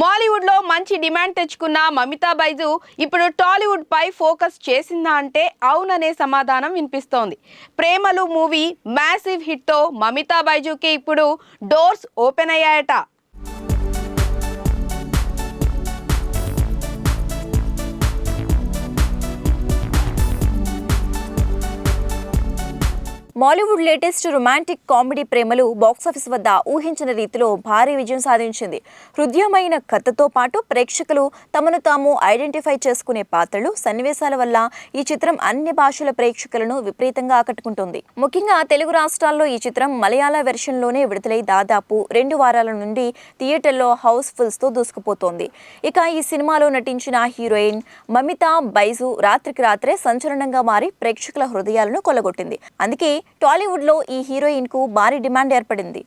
మాలీవుడ్లో మంచి డిమాండ్ తెచ్చుకున్న మమితా బైజు ఇప్పుడు టాలీవుడ్ పై ఫోకస్ చేసిందా అంటే అవుననే సమాధానం వినిపిస్తోంది. ప్రేమలు మూవీ మ్యాసివ్ హిట్తో మమితా బైజుకి ఇప్పుడు doors open అయ్యాయట. Bollywood latest romantic comedy Premalu box office వద్ద ఊహించిన రీతిలో భారీ విజయం సాధించింది. హృదయమైన కథతో పాటు ప్రేక్షకులు తమను తాము ఐడెంటిఫై చేసుకునే పాత్రలు సన్నివేశాల వల్ల ఈ చిత్రం అన్ని భాషల ప్రేక్షకులను విపరీతంగా ఆకట్టుకుంటుంది. ముఖ్యంగా తెలుగు రాష్ట్రాల్లో ఈ చిత్రం మలయాళ వెర్షన్లోనే విడుదలై దాదాపు రెండు వారాల నుండి థియేటర్లో హౌస్ఫుల్స్తో దూసుకుపోతోంది. ఇక ఈ సినిమాలో నటించిన హీరోయిన్ మమితా బైజు రాత్రికి రాత్రే సంచలనంగా మారి ప్రేక్షకుల హృదయాలను కొల్లగొట్టింది. అందుకే టాలీవుడ్లో ఈ హీరోయిన్కు భారీ డిమాండ్ ఏర్పడింది.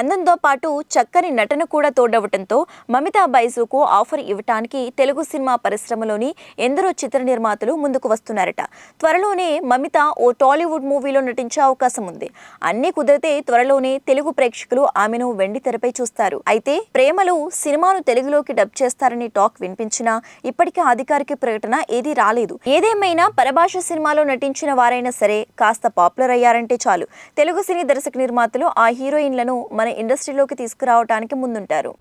అందంతో పాటు చక్కని నటన కూడా తోడవటంతో మమితా బైజుకు ఆఫర్ ఇవ్వటానికి తెలుగు సినిమా పరిశ్రమలోని ఎందరో చిత్ర నిర్మాతలు ముందుకు వస్తున్నారట. త్వరలోనే మమిత ఓ టాలీవుడ్ మూవీలో నటించే అవకాశం ఉంది. అన్ని కుదిరితే త్వరలోనే తెలుగు ప్రేక్షకులు ఆమెను వెండి తెరపై చూస్తారు. అయితే ప్రేమలు సినిమాను తెలుగులోకి డబ్ చేస్తారని టాక్ వినిపించినా ఇప్పటికీ అధికారిక ప్రకటన ఏదీ రాలేదు. ఏదేమైనా పరభాష సినిమాలో నటించిన వారైనా సరే కాస్త పాపులర్ అయ్యారంటే చాలు. తెలుగు సినీ దర్శక నిర్మాతలు ఆ హీరోయిన్లను మన ఇండస్ట్రీలోకి తీసుకురావడానికి ముందుంటారు.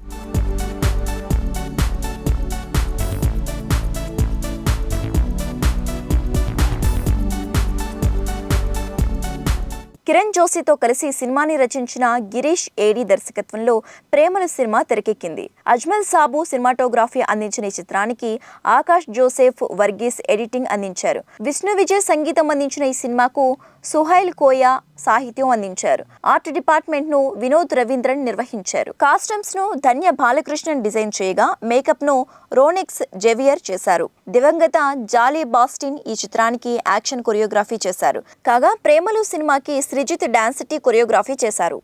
కిరణ్ జోషితో కలిసి సినిమాని రచించిన గిరీష్ ఏడి దర్శకత్వంలో ప్రేమల సినిమా తెరకెక్కింది. అజ్మల్ సాబు సినిమాటోగ్రఫీ అందించిన ఈ చిత్రానికి ఆకాష్ జోసెఫ్ వర్గీస్ ఎడిటింగ్ అందించారు. విష్ణు విజయ్ సంగీతం అందించిన ఈ సినిమాకు సుహైల్ కోయా సాహిత్యం అందించారు. ఆర్ట్ డిపార్ట్మెంట్ను వినోద్ రవీంద్రన్ నిర్వహించారు. కాస్ట్యూమ్స్ను ధన్య బాలకృష్ణన్ డిజైన్ చేయగా మేకప్ను రోనిక్స్ జెవియర్ చేశారు. దివంగత జాలీ బాస్టిన్ ఈ చిత్రానికి యాక్షన్ కొరియోగ్రఫీ చేశారు. కాగా ప్రేమలు సినిమాకి శ్రీజిత్ డాన్స్ టీ కొరియోగ్రఫీ చేశారు.